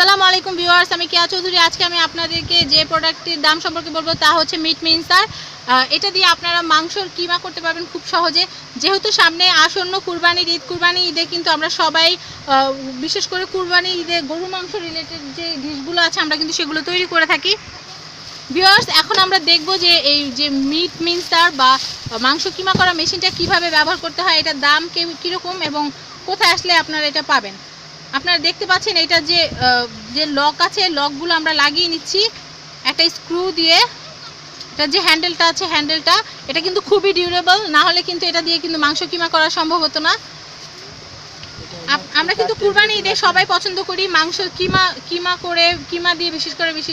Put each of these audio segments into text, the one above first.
আসসালামু আলাইকুম ভিউয়ার্স, আমি কেয়া চৌধুরী। আজকে আমি আপনাদেরকে যে প্রোডাক্টটির দাম সম্পর্কে বলব তা হচ্ছে মিট মিনসার এটা দিয়ে আপনারা মাংসর কিমা করতে পারবেন খুব সহজে। যেহেতু সামনে আসন্ন কুরবানির ঈদ, কুরবানি ঈদে কিন্তু আমরা সবাই বিশেষ করে কুরবানি ঈদে গরু মাংস রিলেটেড যে ডিশগুলো আছে, আমরা কিন্তু সেগুলো তৈরি করে থাকি। ভিউয়ার্স, এখন আমরা দেখব যে এই যে মিট মিনসার বা মাংস কিমা করা মেশিনটা কীভাবে ব্যবহার করতে হয়, এটার দাম কে- কীরকম এবং কোথায় আসলে আপনারা এটা পাবেন। আপনারা দেখতে পাচ্ছেন এটা যে যে লক আছে, লকগুলো আমরা লাগিয়ে নিচ্ছি। একটা স্ক্রু দিয়ে, এটা যে হ্যান্ডেলটা আছে, হ্যান্ডেলটা, এটা কিন্তু খুবই ডিউরেবল, না হলে কিন্তু এটা দিয়ে কিন্তু মাংস কিমা করা সম্ভব হতো না। আমরা কিন্তু কুরবানি ঈদে সবাই পছন্দ করি মাংস কিমা কিমা করে, কিমা দিয়ে বিশেষ করে বেশি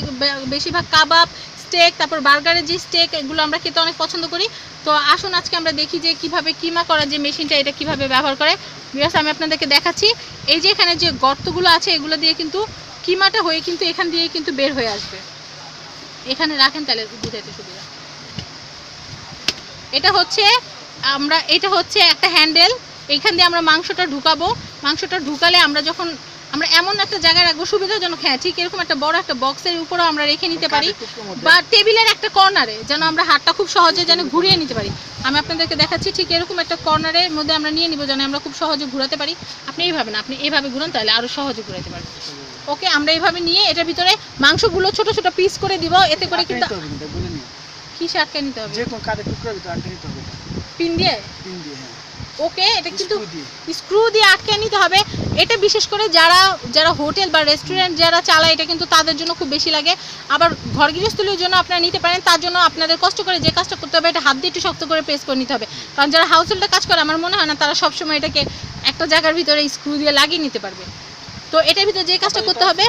বেশিরভাগ কাবাব স্টেক তারপর বার্গারের যে স্টেক এগুলো আমরা খেতে অনেক পছন্দ করি। তো আসুন আজকে আমরা দেখি যে কীভাবে কিমা করার যে মেশিনটা, এটা কীভাবে ব্যবহার করে। বিকজ আমি আপনাদেরকে দেখাচ্ছি। এই যে এখানে যে গর্তগুলো আছে, এগুলো দিয়ে কিন্তু কিমাটা হয়ে কিন্তু এখান দিয়ে কিন্তু বের হয়ে আসবে। এখানে রাখেন তাহলে বুঝাইতে সুবিধা। এটা হচ্ছে আমরা, এটা হচ্ছে একটা হ্যান্ডেল। এইখান দিয়ে আমরা মাংসটা ঢুকাবো। মাংসটা ঢুকালে আমরা যখন আমরা এমন একটা জায়গায় রাখব সুবিধাজনক হ্যাঁ ঠিক এরকম একটা বড় একটা বক্সের উপরেও আমরা রেখে নিতে পারি বা টেবিলের একটা কর্নারে যেন আমরা হাতটা খুব সহজে যেন ঘুরিয়ে নিতে পারি। আমি আপনাদেরকে দেখাচ্ছি ঠিক এরকম একটা কর্নারের মধ্যে আমরা নিয়ে নিব যেন আমরা খুব সহজে ঘোরাতে পারি। আপনি এইভাবে না আপনি এইভাবে ঘুরান তাহলে আরও সহজে ঘুরাতে পারবেন। ওকে আমরা এইভাবে নিয়ে এটার ভিতরে মাংসগুলো ছোট ছোট পিস করে দিব এতে করে কিন্তু কিসে আটকে নিতে হবে? পিন দিয়ে? পিন ওকে এটা কিন্তু স্ক্রু দিয়ে। আটকে নিতে হবে। এটা বিশেষ করে যারা যারা হোটেল বা রেস্টুরেন্ট যারা চালায় এটা কিন্তু তাদের জন্য খুব বেশি লাগে। আবার ঘর গৃহস্থলীর জন্য আপনারা নিতে পারেন তার জন্য আপনাদের কষ্ট করে যে কাজটা করতে হবে এটা হাত দিয়ে একটু শক্ত করে প্রেস করে নিতে হবে। কারণ যারা হাউস হোল্ডে কাজ করে আমার মনে হয় না তারা সবসময় এটাকে একটা জায়গার ভিতরে স্ক্রু দিয়ে লাগিয়ে নিতে পারবে। তো এটার ভিতরে যে কাজটা করতে হবে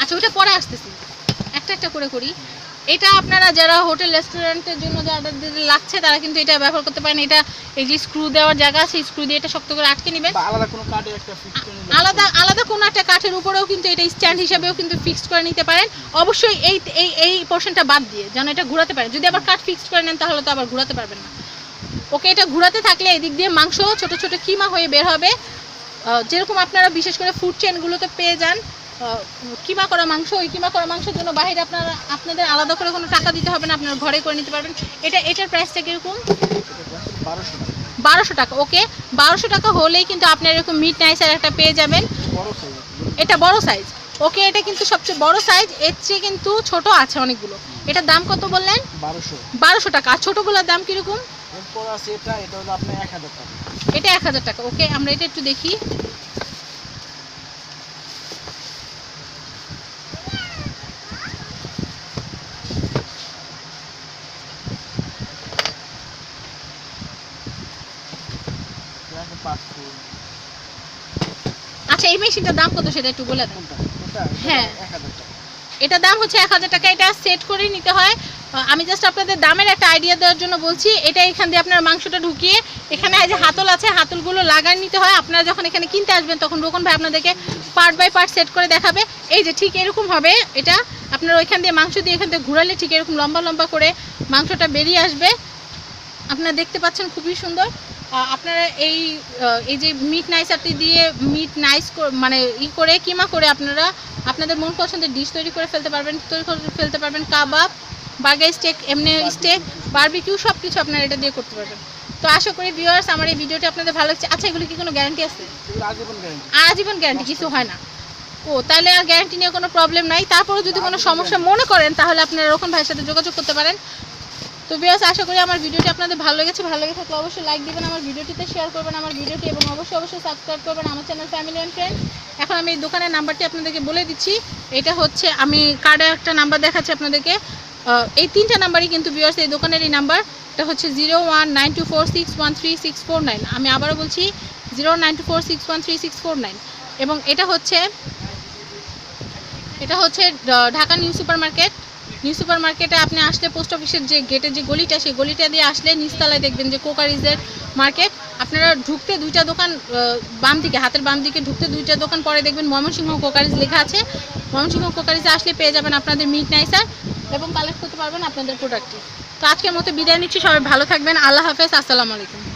আচ্ছা ওটা পরে আসতেছি। একটা একটা করে করি। এটা আপনারা যারা হোটেল রেস্টুরেন্টের জন্য যাদের লাগছে তারা কিন্তু এটা ব্যবহার করতে পারেন। এটা এই যে স্ক্রু দেওয়ার জায়গা আছে স্ক্রু দিয়ে এটা শক্ত করে আটকে নেবেন। আলাদা আলাদা আলাদা কোনো একটা কাঠের উপরেও কিন্তু এটা স্ট্যান্ড হিসাবেও কিন্তু ফিক্সড করে নিতে পারেন। অবশ্যই এই এই এই পোর্শনটা বাদ দিয়ে যেন এটা ঘোরাতে পারেন। যদি আবার কাঠ ফিক্সড করে নেন তাহলে তো আবার ঘোরাতে পারবেন না। ওকে এটা ঘোরাতে থাকলে এদিক দিয়ে মাংস ছোট ছোট কিমা হয়ে বের হবে। যেরকম আপনারা বিশেষ করে ফুড চেনগুলোতে পেয়ে যান কিমা করা মাংস ওই কিমা করা মাংসের জন্য বাইরে আপনারা আপনাদের আলাদা করে কোনো টাকা দিতে হবে না আপনারা ঘরে করে নিতে পারবেন। এটা এটার প্রাইসটা কীরকম? বারোশো টাকা ওকে। বারোশো টাকা হলেই কিন্তু আপনার এরকম মিড নাইসের একটা পেয়ে যাবেন। বড় সাইজ এটা বড় সাইজ ওকে এটা কিন্তু সবচেয়ে বড় সাইজ এর চেয়ে কিন্তু ছোট আছে অনেকগুলো। এটার দাম কত বললেন? বারোশো। বারোশো টাকা। আর ছোটোগুলোর দাম কীরকম? এটা এক হাজার টাকা ওকে। আমরা এটা একটু দেখি। আচ্ছা এই মেশিনটার দাম কত সেটা একটু বলে দেন। এটা হ্যাঁ। এটার দাম হচ্ছে এক হাজার টাকা এটা সেট করে নিতে হয়। আমি জাস্ট আপনাদের দামের একটা আইডিয়া দেওয়ার জন্য বলছি এটা এখান দিয়ে আপনার মাংসটা ঢুকিয়ে এখানে যে হাতল আছে হাতলগুলো লাগাই নিতে হয়। আপনারা যখন এখানে কিনতে আসবেন তখন রোকন ভাই আপনাদেরকে পার্ট বাই পার্ট সেট করে দেখাবে। এই যে ঠিক এরকম হবে এটা আপনার ওইখান দিয়ে মাংস দিয়ে এখান থেকে ঘুরালে ঠিক এরকম লম্বা লম্বা করে মাংসটা বেরিয়ে আসবে। আপনারা দেখতে পাচ্ছেন খুবই সুন্দর। আপনারা এই এই যে মিট নাইসারটি দিয়ে মিট নাইস মানে ই করে কিমা করে আপনারা আপনাদের মন পছন্দের ডিশ তৈরি করে ফেলতে পারবেন তৈরি করে ফেলতে পারবেন কাবাব বার্গার স্টেক এমনি স্টেক বারবিকিউ সব কিছু আপনারা এটা দিয়ে করতে পারবেন। তো আশা করি ভিউয়ার্স আমার এই ভিডিওটি আপনাদের ভালো লাগছে। আচ্ছা এগুলো কি কোনো গ্যারান্টি আছে? এগুলো আজীবন গ্যারান্টি আজীবন গ্যারান্টি কিছু হয় না। ও তাহলে আর গ্যারান্টি নিয়ে কোনো প্রবলেম নাই। তারপরে যদি কোনো সমস্যা মনে করেন তাহলে আপনারা রকম ভাইয়ের সাথে যোগাযোগ করতে পারেন। তো বিয়াস আশা করি আমার ভিডিওটি আপনাদের ভালো লেগেছে। ভালো লেগে থাকলে অবশ্যই লাইক দিবেন, আমার ভিডিওটিতে শেয়ার করবেন আমার ভিডিওটি এবং অবশ্যই অবশ্যই সাবস্ক্রাইব করবেন আমার চ্যানেল ফ্যামিলি অ্যান্ড ফ্রেন্ড এখন আমি এই দোকানের নাম্বারটি আপনাদেরকে বলে দিচ্ছি। এটা হচ্ছে, আমি কার্ডে একটা নাম্বার দেখাচ্ছি আপনাদেরকে। এই তিনটা নাম্বারই কিন্তু বিয়ার্স এই দোকানেরই নাম্বার। এটা হচ্ছে zero one nine two four six one three six four nine আমি আবারও বলছি zero nine two four six one three six four nine এবং এটা হচ্ছে এটা হচ্ছে Dhaka new super market new super মার্কেটে আপনি আসলে পোস্ট অফিসের যে গেটের যে গলিটা, সেই গলিটা দিয়ে আসলে নিচতলায় দেখবেন যে কোকারিজের মার্কেট আপনারা ঢুকতে দুইটা দোকান বাম দিকে, হাতের বাম দিকে ঢুকতে দুইটা দোকান, পরে দেখবেন ময়মনসিংহ কোকারিজ লেখা আছে। ময়মনসিংহ কোকারিজে আসলে পেয়ে যাবেন আপনাদের মিট নাইসার এবং কালেক্ট করতে পারবেন আপনাদের প্রোডাক্টটি তো আজকের মতো বিদায় নিচ্ছি, সবাই ভালো থাকবেন। আল্লাহ হাফেজ, আসসালামু আলাইকুম।